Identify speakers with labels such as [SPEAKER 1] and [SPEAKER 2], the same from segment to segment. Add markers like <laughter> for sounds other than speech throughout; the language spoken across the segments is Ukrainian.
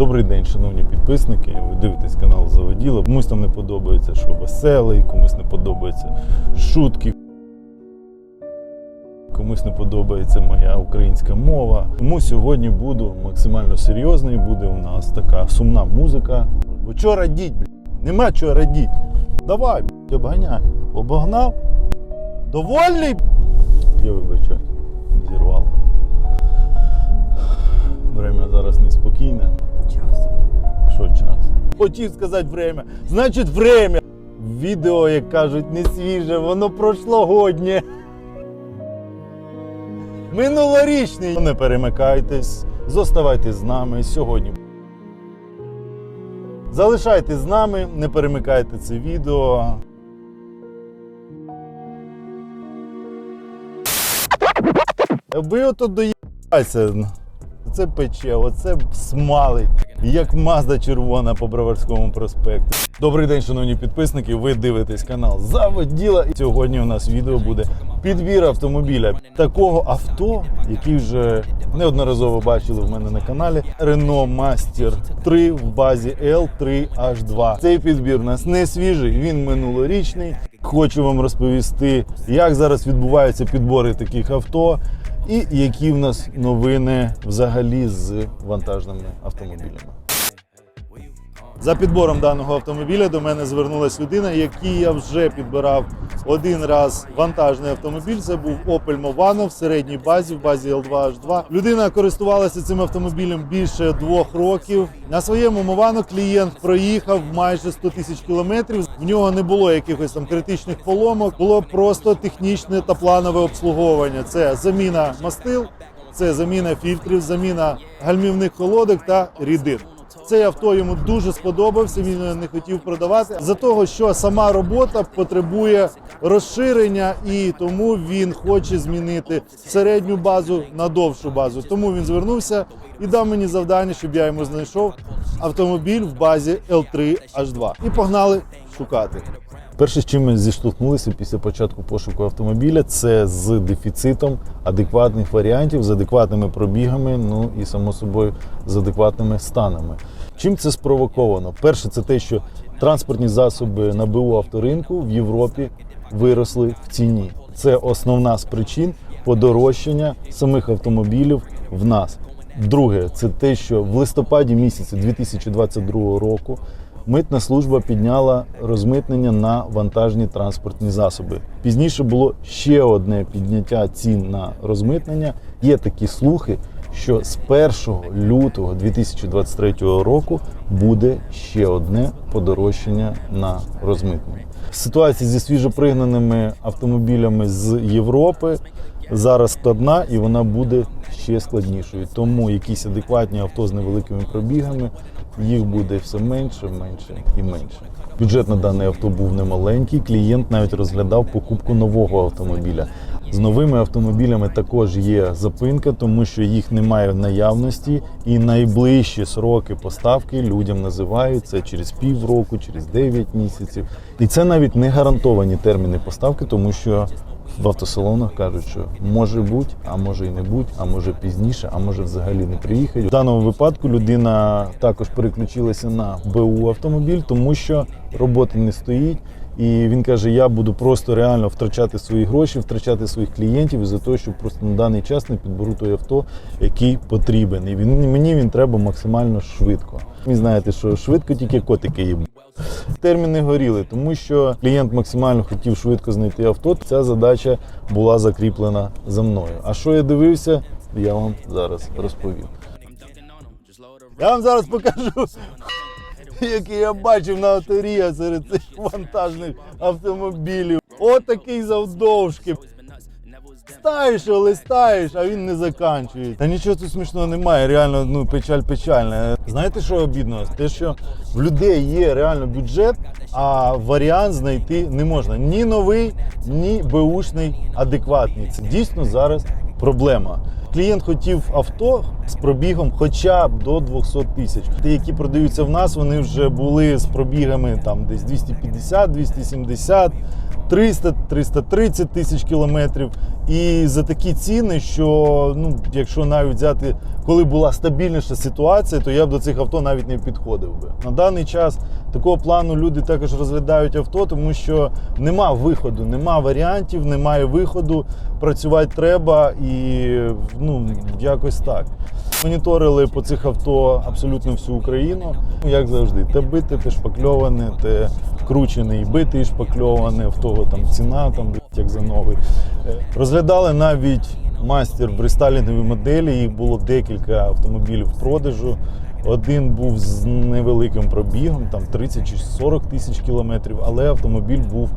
[SPEAKER 1] Добрий день, шановні підписники. Ви дивитесь канал Заводіла. Комусь там не подобається, що веселий, комусь не подобається шутки. Комусь не подобається моя українська мова. Тому сьогодні буду максимально серйозний. Буде у нас така сумна музика. Бо чого радіть, блядь? Нема чого радіть. Давай, блядь, обганяй. Обогнав. Довольний? Я вибачаю, зірвало. Время зараз неспокійне.
[SPEAKER 2] Час.
[SPEAKER 1] Що час? Хотів сказати время. Значить, время. Відео, як кажуть, не свіже, воно прошлогоднє. Минулорічний. Не перемикайтесь, зоставайтесь з нами сьогодні. Залишайтесь з нами, не перемикайте це відео. Ви ото доїбайся. Це пече, оце смалить, як мазда червона по Броварському проспекту. Добрий день, шановні підписники. Ви дивитесь канал Заводіла. І сьогодні у нас відео буде підбір автомобіля. Такого авто, який вже неодноразово бачили в мене на каналі. Renault Master 3 в базі L3H2. Цей підбір у нас не свіжий, він минулорічний. Хочу вам розповісти, як зараз відбуваються підбори таких авто. І які в нас новини взагалі з вантажними автомобілями. За підбором даного автомобіля до мене звернулася людина, який я вже підбирав один раз вантажний автомобіль. Це був Opel Movano в середній базі, в базі L2H2. Людина користувалася цим автомобілем більше двох років. На своєму Movano клієнт проїхав майже 100 тисяч кілометрів. В нього не було якихось там критичних поломок, було просто технічне та планове обслуговування. Це заміна мастил, це заміна фільтрів, заміна гальмівних колодок та рідин. Цей авто йому дуже сподобався. Він не хотів продавати за того, що сама робота потребує розширення, і тому він хоче змінити середню базу на довшу базу. Тому він звернувся і дав мені завдання, щоб я йому знайшов автомобіль в базі L3H2. І погнали шукати. Перше, з чим ми зіштовхнулися після початку пошуку автомобіля, це з дефіцитом адекватних варіантів, з адекватними пробігами, ну і само собою з адекватними станами. Чим це спровоковано? Перше, це те, що транспортні засоби на БУ авторинку в Європі виросли в ціні. Це основна з причин подорожчання самих автомобілів в нас. Друге, це те, що в листопаді місяці 2022 року митна служба підняла розмитнення на вантажні транспортні засоби. Пізніше було ще одне підняття цін на розмитнення. Є такі слухи, що з 1 лютого 2023 року буде ще одне подорожчання на розмитнення. Ситуація зі свіжопригнаними автомобілями з Європи зараз складна і вона буде ще складнішою. Тому якісь адекватні авто з невеликими пробігами їх буде все менше, менше і менше. Бюджет на дане авто був немаленький. Клієнт навіть розглядав покупку нового автомобіля. З новими автомобілями також є запинка, тому що їх немає в наявності, і найближчі сроки поставки людям називають це через півроку, через 9 місяців. І це навіть не гарантовані терміни поставки, тому що в автосалонах кажуть, що може бути, а може і не бути, а може пізніше, а може взагалі не приїхати. В даному випадку людина також переключилася на БУ автомобіль, тому що роботи не стоїть. І він каже: я буду просто реально втрачати свої гроші, втрачати своїх клієнтів із-за того, що просто на даний час не підберу той авто, який потрібен. І він мені він треба максимально швидко. Ви знаєте, що швидко тільки котики їм. Терміни горіли, тому що клієнт максимально хотів швидко знайти авто. Ця задача була закріплена за мною. А що я дивився, я вам зараз розповім. Я вам зараз покажу, <laughs> який я бачив на авторія серед цих вантажних автомобілів. От завдовжки. Листаєш його, листаєш, а він не заканчує. Та нічого тут смішного немає, реально ну, печаль печальна. Знаєте, що обідно? Те, що в людей є реально бюджет, а варіант знайти не можна. Ні новий, ні беушний адекватний. Це дійсно зараз проблема. Клієнт хотів авто з пробігом хоча б до 200 тисяч. Ті, які продаються в нас, вони вже були з пробігами там десь 250, 270. 300-330 тисяч кілометрів. І за такі ціни, що ну, якщо навіть взяти, коли була стабільніша ситуація, то я б до цих авто навіть не підходив би. На даний час такого плану люди також розглядають авто, тому що нема виходу, нема варіантів, немає виходу. Працювати треба і ну, якось так. Моніторили по цих авто абсолютно всю Україну. Ну, Як завжди, те бите, те шпакльоване, те бите, і шпакльоване, в того там ціна, там, як за новий. Е, Розглядали навіть мастер в рестайлінговій моделі, їх було декілька автомобілів в продажу. Один був з невеликим пробігом, там 30 чи 40 тисяч кілометрів, але автомобіль був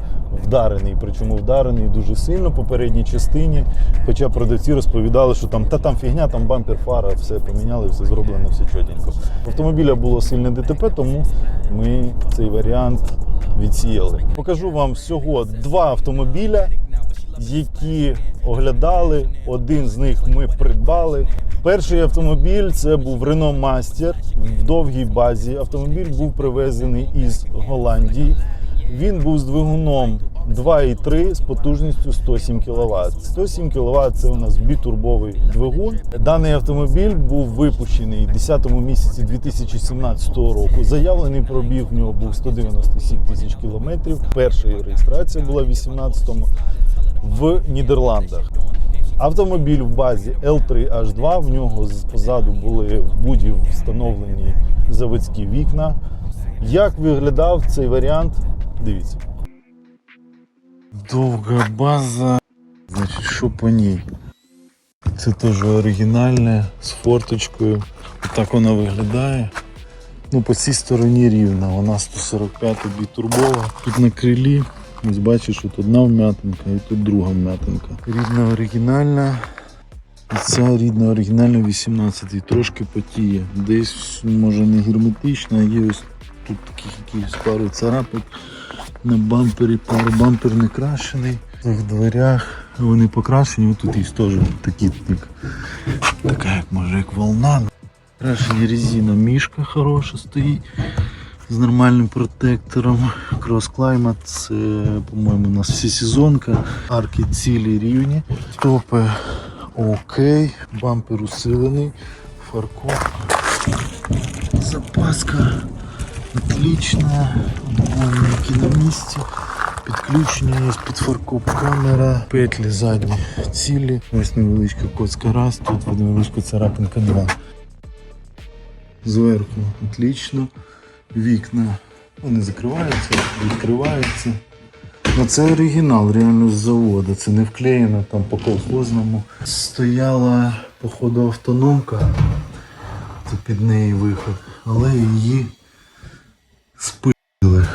[SPEAKER 1] вдарений. Причому вдарений дуже сильно по передній частині. Хоча продавці розповідали, що там та там фігня, там бампер, фара, все поміняли, все зроблено, все чотенько. Автомобіля було сильне ДТП, тому ми цей варіант відсіяли. Покажу вам всього два автомобіля, які оглядали. Один з них ми придбали. Перший автомобіль це був Renault Master в довгій базі. Автомобіль був привезений із Голландії. Він був з двигуном 2,3 з потужністю 107 кВт. 107 кВт це у нас бітурбовий двигун. Даний автомобіль був випущений 10 місяці 2017 року. Заявлений пробіг в нього був 197 тисяч кілометрів. Перша реєстрація була в 18-му в Нідерландах. Автомобіль в базі L3H2, в нього позаду були в буді встановлені заводські вікна. Як виглядав цей варіант? Дивіться. Довга база. Значить, що по ній? Це теж оригінальне з форточкою. Отак вона виглядає. Ну, по цій стороні рівна. Вона 145 бітурбова. Тут на крилі. Ось бачиш, тут одна вм'ятинка і тут друга вм'ятинка. Рідна оригінальна. І ця рідна оригінальна 18 трошки потіє. Десь може не герметична, є ось тут таких якісь пару царапок на бампері, пару бампер не крашений. В дверях вони покрашені, тут є теж такі, так, така як може як волна. Крашені резина мішка хороша стоїть з нормальним протектором. Cross Climate, це, по-моєму, у нас всесезонка. Арки цілі рівні. Стопи окей, бампер усилений, фаркоп. Запаска отлична, дворники на місці. Підключення є під фаркоп камера, петлі задні цілі. Ось невеличка коцка раз, тут невеличка царапинка два. Зверху отлично. Вікна вони закриваються, відкриваються. Ну, це оригінал, реально з заводу. Це не вклеєно там по колхозному. Стояла, походу, автономка. Це під неї виход. Але її спили.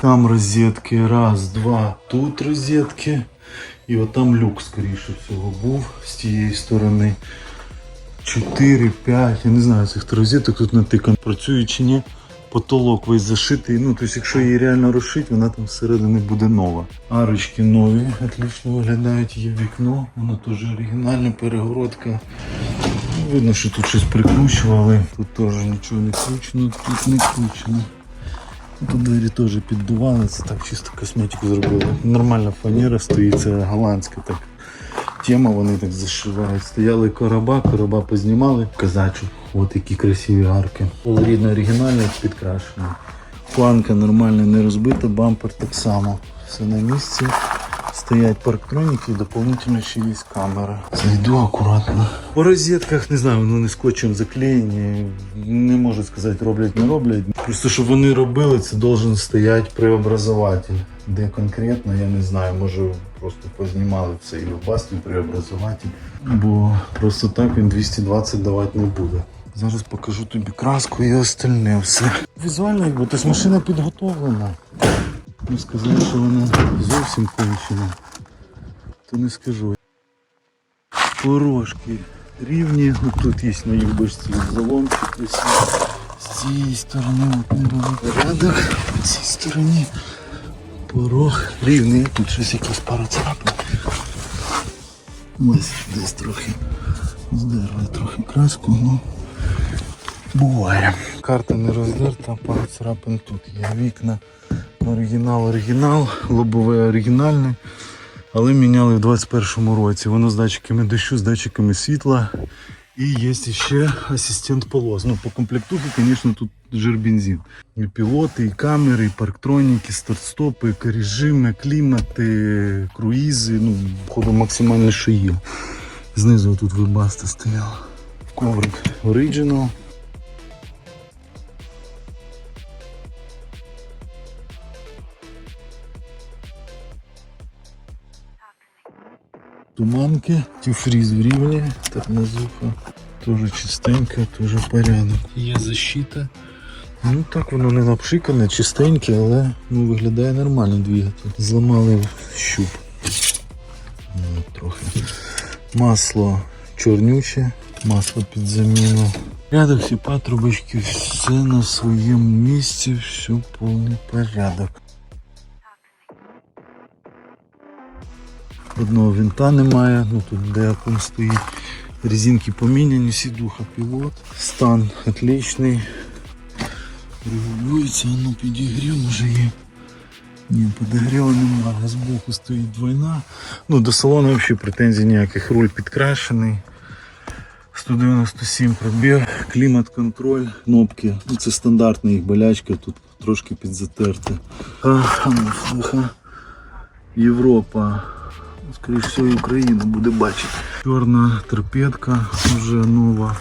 [SPEAKER 1] Там розетки. Раз, два. Тут розетки. І отам люк, скоріше всього, був з тієї сторони. 4, 5, я не знаю цих розеток тут натикано. Працює чи ні. Потолок весь зашитий. Ну, тобто, якщо її реально розшити, вона там всередині буде нова. Арочки нові, отлично виглядають, є вікно, воно теж оригінальна перегородка. Видно, що тут щось прикручували. Тут теж нічого не кручено, тут не кручено. Тут двері теж піддували, це так чисто косметику зробили. Нормальна фанера стоїть, це голландська так. Тема вони так зашивають. Стояли короба, короба познімали. Казачу. От які красиві арки. Полурідно оригінальне підкрашено. Планка нормальна, не розбита, бампер так само. Все на місці. Стоять парктроніки і доповнительно ще є камера. Зайду акуратно. По розетках не знаю, вони скотчем заклеєні. Не можу сказати, роблять, не роблять. Просто щоб вони робили, це должен стояти преобразователь. Де конкретно, я не знаю, може просто познімали все і басті преобразователь. Бо просто так він 220 давати не буде. Зараз покажу тобі краску і остальне все. Візуально, якби тобто машина підготовлена. Не сказати, що вона зовсім кончена. То не скажу. Порожки рівні. Тут є на їх бочці заломчик. З цієї сторони от невеликий порядок. З цій стороні порог рівний. Тут щось якісь пара царапин. Ось десь трохи здерли трохи краску, ну буває. Карта не роздерта, пара царапин тут є. Вікна Оригінал, оригінал, лобове оригінальне. Але міняли в 21-му році. Воно з датчиками дощу, з датчиками світла. І є ще асистент полос. Ну, по комплектухі, звісно, тут жир-бензин. І пілоти, і камери, і парктроніки, старт-стопи, режими, клімати, круїзи. Ну, походу максимально, що є. Знизу тут вебаста стояла. Коврик Original. Туманки, тюфріз в рівні, тормозуха. Тоже чистенько, тоже порядок. Є защита. Ну так воно не напшикане, чистеньке, але ну, виглядає нормально двигатель. Зламали щуп. Ну, трохи. Масло чорнюче, масло під заміну. Порядок, всі патрубочки, все на своєму місці, все повний порядок. Одного винта немає, ну тут деяком стоїть. Резинки поміняні, сідуха пілот. Стан отличний. Регулюється, ну підігрів може є. Ні, подогріву немає, збоку стоїть двойна. Ну, до салону взагалі претензій ніяких. Руль підкрашений. 197 пробіг, клімат-контроль, кнопки. Ну, це стандартна їх болячка, тут трошки підзатерти. А, ну. Європа. Скоріше всього, Україна буде бачити. Чорна торпедка вже нова.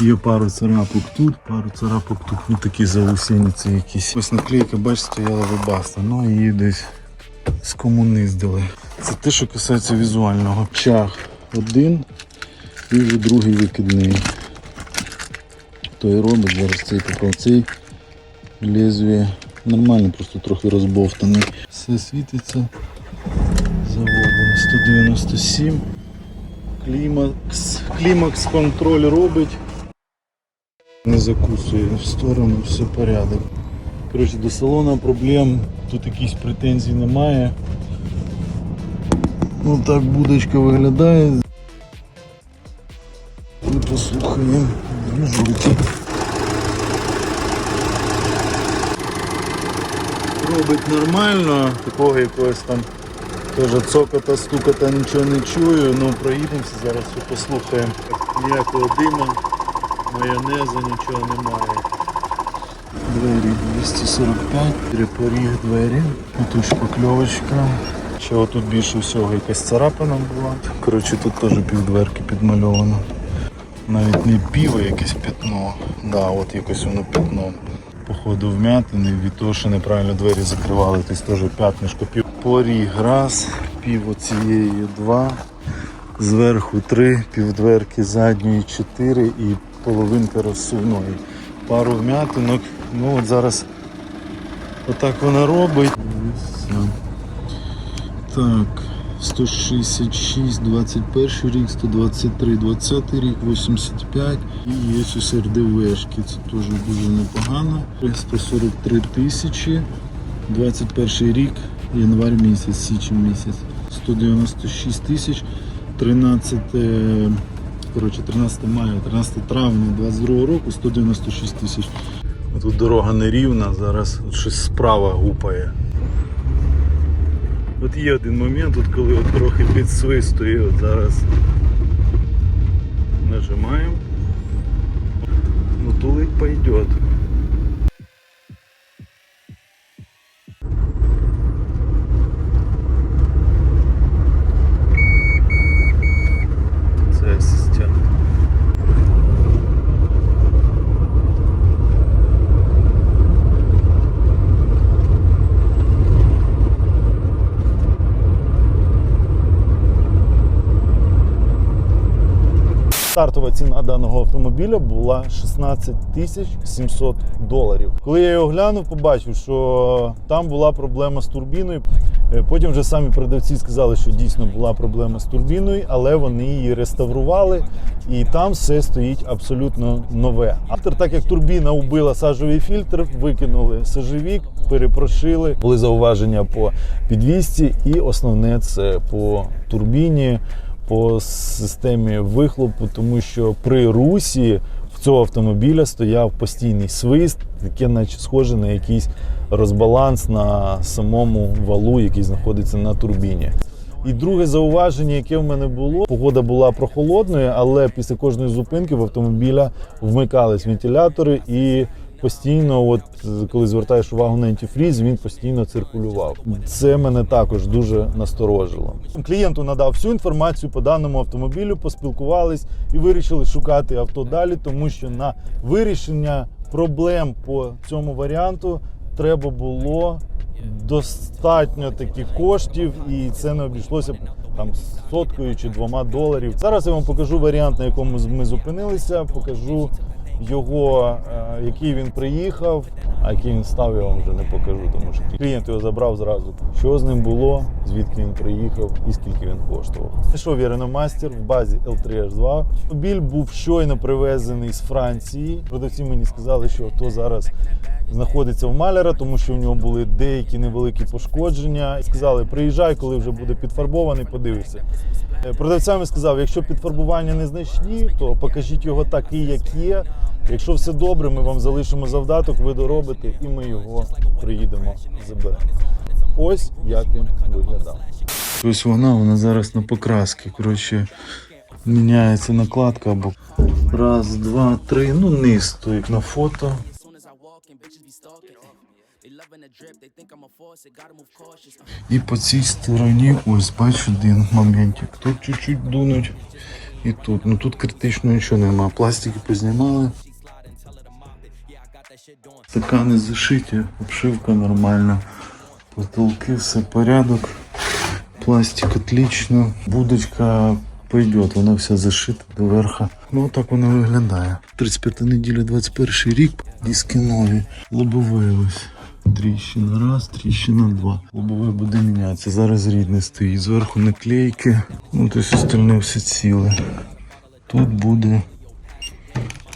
[SPEAKER 1] Є пару царапок тут, пару царапок тут. Ну такі заусениці якісь. Ось наклейка, бачите, стояла вебаста. Ну її десь скомуниздили. Це те, що касається візуального. Чах один і вже другий викидний. Той робить, зараз цей цей лезвие. Нормально, просто трохи розбовтаний. Все світиться. Заводимо 197. Клімакс. Клімакс контроль робить. Не закусує в сторону, все порядок. Коротше, до салона проблем, тут якісь претензій немає. Ну так будочка виглядає. І послухаємо движуті. Робить нормально, такого якогось там теж цокота, стукота нічого не чую, ну проїдемося зараз все послухаємо. Ніякого дима, майонезу, нічого немає. Двері 245, перепоріг двері, тут шпакльовочка. Ще отут більше всього якась царапина була. Коротше, тут теж півдверки підмальовано. Навіть не піво, якесь пятно. Да, от якось воно пятно. Походу вмятини від того, що неправильно двері закривали, тобто теж п'ятнишко пів. Поріг раз, пів оцієї два, зверху три, півдверки задньої чотири і половинка розсувної. Пару вмятинок. Ну от зараз отак вона робить. Так, 166, 21 рік, 123, 20 рік, 85 і є ось РДВшки, це теж дуже непогано. 143 тисячі, 21 рік, январь місяць, січень місяць, 196 тисяч, 13, е, коротше, 13 мая, 13 травня 22 року, 196 тисяч. Тут дорога нерівна, зараз щось справа гупає. От є один момент, от коли от трохи підсвистує, от зараз нажимаємо. Ну пойдет. Це асистент. Стартова ціна даного автомобіля була 16 тисяч 700 доларів. Коли я його глянув, побачив, що там була проблема з турбіною. Е, Потім вже самі продавці сказали, що дійсно була проблема з турбіною, але вони її реставрували, і там все стоїть абсолютно нове. Автор, так як турбіна убила сажовий фільтр, викинули сажовік, перепрошили. Були зауваження по підвісці, і основне це по турбіні по системі вихлопу, тому що при русі в цього автомобіля стояв постійний свист, таке, наче схоже на якийсь розбаланс на самому валу, який знаходиться на турбіні. І друге зауваження, яке в мене було, погода була прохолодною, але після кожної зупинки в автомобіля вмикались вентилятори і постійно, от коли звертаєш увагу на антифріз, він постійно циркулював. Це мене також дуже насторожило. Клієнту надав всю інформацію по даному автомобілю, поспілкувались і вирішили шукати авто далі, тому що на вирішення проблем по цьому варіанту треба було достатньо таких коштів, і це не обійшлося там соткою чи двома доларів. Зараз я вам покажу варіант, на якому ми зупинилися. Покажу його, е, який він приїхав, а який він став, я вам вже не покажу, тому що клієнт його забрав зразу. Що з ним було, звідки він приїхав і скільки він коштував. Знайшов я реномастер в базі L3H2. Автомобіль був щойно привезений з Франції. Продавці мені сказали, що авто зараз знаходиться в маляра, тому що в нього були деякі невеликі пошкодження. Сказали, приїжджай, коли вже буде підфарбований, подивишся. Е, Продавцям сказав, якщо підфарбування незначні, то покажіть його такий, як є. Якщо все добре, ми вам залишимо завдаток, ви доробите, і ми його приїдемо заберемо. Ось як він виглядав. Ось вона, вона зараз на покраски. Коротше, міняється накладка або раз, два, три. Ну, низ стоїть на фото. І по цій стороні, ось бачу один моментик. Тут чуть-чуть дунуть. І тут. Ну тут критично нічого нема. Пластики познімали. Стакани зашиті, обшивка нормальна. Потолки, все порядок. Пластик отлично. Будочка пойдет, вона вся зашита до верха. Ну так вона виглядає. 35 неділя, 21 рік. Диски нові. Лобове ось. Тріщина раз, тріщина два. Лобове буде мінятися. Зараз рідне стоїть. Зверху наклейки. Ну, тобто остальне все ціле. Тут буде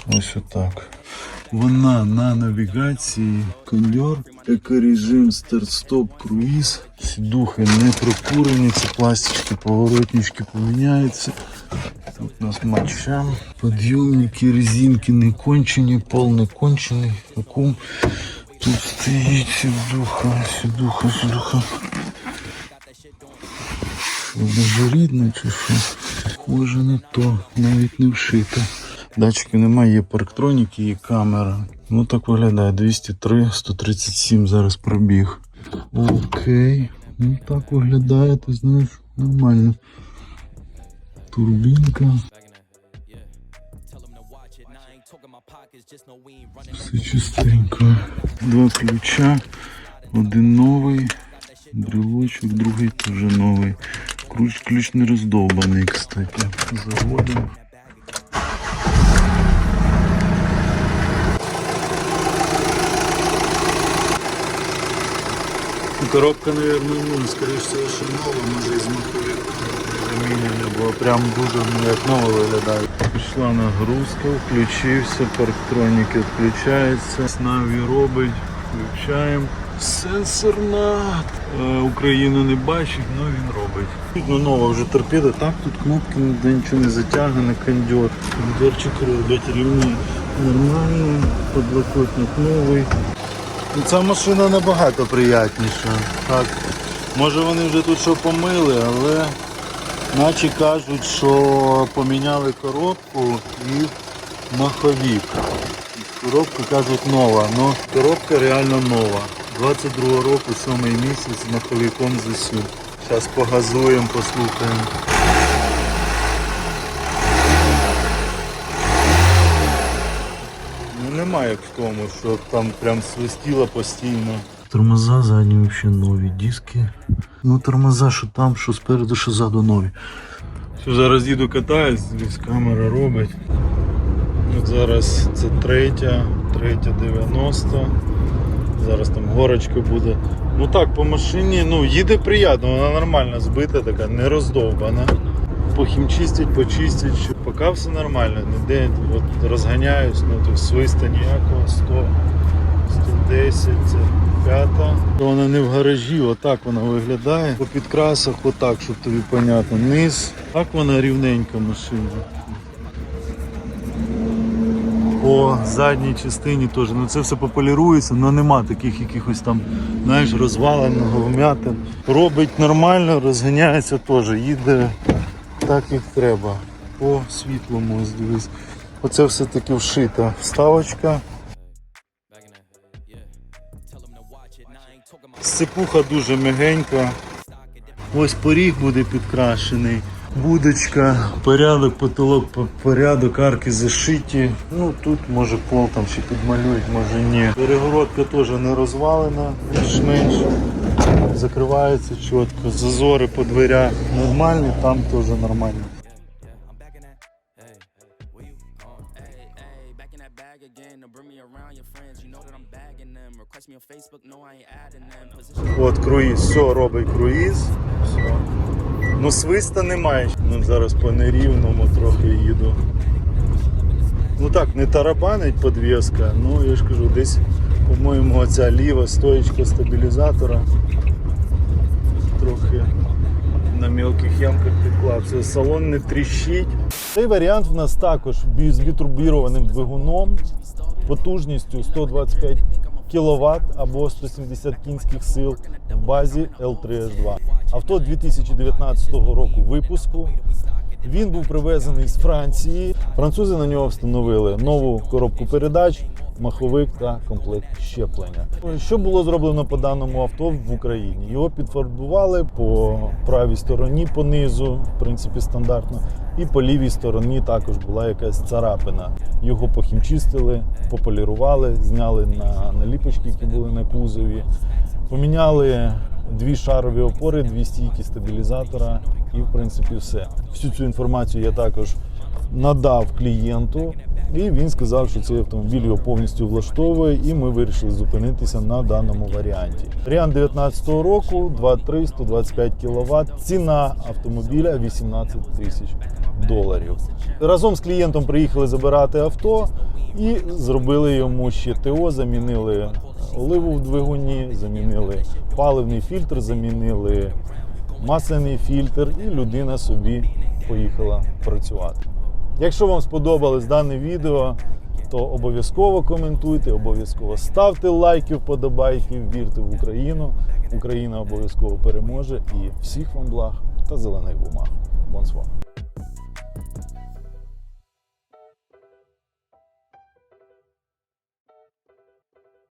[SPEAKER 1] ось отак. Вона на навігації, кондьор, екорежим, старт-стоп, круїз. Сідухи не прокурені, це пластички, поворотнички поміняються. Тут у нас матча. Підйомники, резинки не кончені, пол не кончений, акум. Тут стоїть сідуха, сідуха, сідуха. Що, чи що? Схоже не то, навіть не вшито. Датчиків немає, є парктроніки, є камера. Ну так виглядає 203, 137 зараз пробіг. Окей. Ну так виглядає, ти знаєш, нормально. Турбінка. Все чистенько. Два ключа. Один новий. Брелочок, другий теж новий. Ключ, ключ не роздовбаний, кстати. Заводимо. Коробка, наверное, ну, скорее всего, що нова, може із маховик замінена, бо прям дуже ну, як нова виглядає. Пішла нагрузка, включився, парктроніки включаються, Наві робить, включаємо. Сенсорна. Е, Україну не бачить, але він робить. Ну, нова вже торпеда, так тут кнопки ніде нічого не затягане, кондьор. Кондьорчик робить, рівні нормально, подлокотник новий. Ну, Ця машина набагато приятніша. Так. Може вони вже тут що помили, але наче кажуть, що поміняли коробку і маховік. Коробка кажуть нова, але коробка реально нова. 22 року, 7 місяць з маховиком. Зараз погазуємо, послухаємо. Ну немає в тому, що там прям свистіло постійно. Тормоза задні взагалі нові диски. Ну тормоза, що там, що спереду, що ззаду нові. Все, зараз їду катаюсь, десь камера робить. От зараз це третя, третя 90. Зараз там горочка буде. Ну так, по машині, ну їде приємно, вона нормально збита, така не роздовбана. Похімчистять, почистять, поки все нормально, ніде от розганяюсь, ну то свиста ніякого, 100, 110, це п'ята. Вона не в гаражі, отак вона виглядає. По підкрасах, отак, щоб тобі понятно. Низ. Так вона рівненька машина. По задній частині теж. Ну це все пополірується, але нема таких якихось там, знаєш, розваленого вмятин. Робить нормально, розганяється теж, їде так, як треба. По світлому, ось дивись. Оце все-таки вшита вставочка. Сипуха дуже мягенька. Ось поріг буде підкрашений. Будочка, порядок, потолок, порядок, арки зашиті. Ну тут може пол там ще підмалюють, може ні. Перегородка теж не розвалена, більш-менш. Закривається чітко. Зазори по дверях нормальні, там теж нормальні.
[SPEAKER 2] Bag again. To bring me around your friends. You know that I'm bagging them. Request me on Facebook. No, I ain't adding them.
[SPEAKER 1] От круїз, все робить круїз. Все. Ну свиста немає. Ну, зараз по нерівному трохи їду. Ну так, не тарабанить подвіска, ну я ж кажу, десь, по-моєму, оця ліва стоїчка стабілізатора трохи на мілких ямках підклався. Салон не тріщить. Цей варіант в нас також з бітурбірованим двигуном потужністю 125 кВт або 170 кінських сил в базі L3H2. Авто 2019 року випуску. Він був привезений з Франції. Французи на нього встановили нову коробку передач, маховик та комплект щеплення. Що було зроблено по даному авто в Україні? Його підфарбували по правій стороні по низу, в принципі, стандартно, і по лівій стороні також була якась царапина. Його похімчистили, пополірували, зняли на наліпочки, які були на кузові. Поміняли дві шарові опори, дві стійки стабілізатора, і в принципі все. Всю цю інформацію я також надав клієнту, і він сказав, що цей автомобіль його повністю влаштовує, і ми вирішили зупинитися на даному варіанті. Варіант 2019 року 2.3, 125 кВт. Ціна автомобіля 18 тисяч доларів. Разом з клієнтом приїхали забирати авто і зробили йому ще ТО, замінили оливу в двигуні, замінили паливний фільтр, замінили масляний фільтр, і людина собі поїхала працювати. Якщо вам сподобалось дане відео, то обов'язково коментуйте, обов'язково ставте лайки, вподобайки, вірте в Україну. Україна обов'язково переможе і всіх вам благ та зелених бумаг. Бонсво.